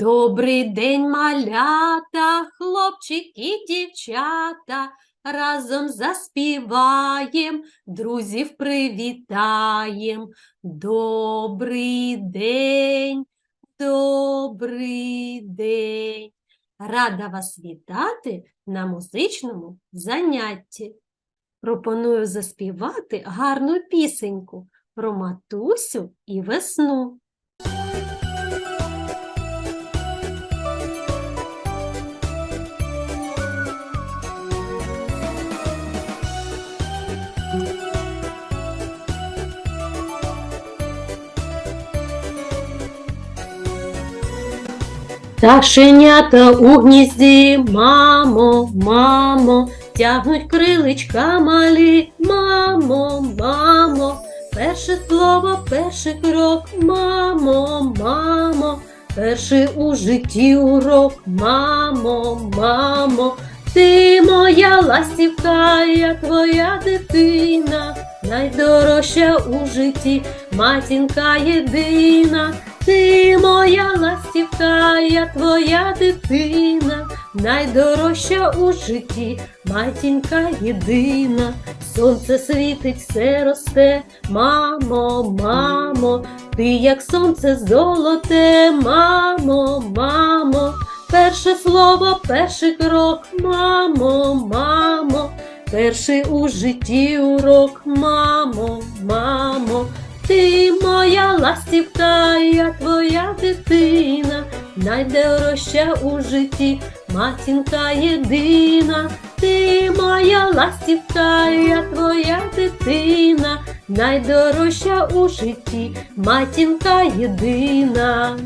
Добрий день, малята, хлопчики, дівчата, разом заспіваєм, друзів привітаєм. Добрий день, добрий день. Рада вас вітати на музичному занятті. Пропоную заспівати гарну пісеньку про матусю і весну. Пташенята у гнізді, мамо, мамо, тягнуть криличка малі, мамо, мамо, перше слово, перший крок, мамо, мамо, перший у житті урок, мамо, мамо, ти моя ластівка, я твоя дитина, найдорожча у житті, матінка єдина. Ти моя ластівка, я твоя дитина, найдорожча у житті, матінка єдина, сонце світить, все росте, мамо, мамо, ти як сонце золоте, мамо, мамо, перше слово, перший крок, мамо, мамо, перший у житті урок, мамо, мамо. Ти моя ластівка, я твоя дитина, найдорожча у житті, матінка єдина. Ти моя ластівка, я твоя дитина, найдорожча у житті, матінка єдина.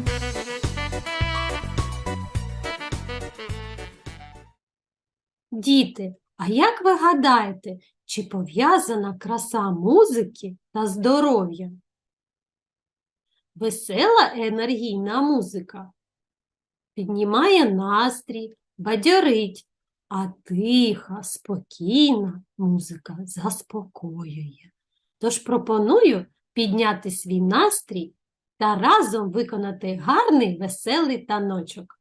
Діти, а як ви гадаєте, чи пов'язана краса музики та здоров'я? Весела енергійна музика піднімає настрій, бадьорить, а тиха, спокійна музика заспокоює. Тож пропоную підняти свій настрій та разом виконати гарний веселий таночок.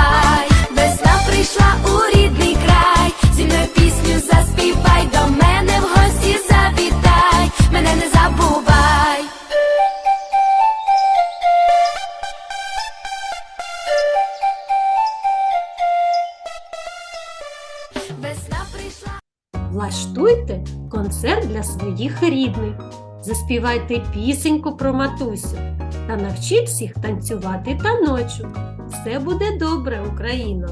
Влаштуйте концерт для своїх рідних, заспівайте пісеньку про матусю та навчіть всіх танцювати таночок. Все буде добре, Україно!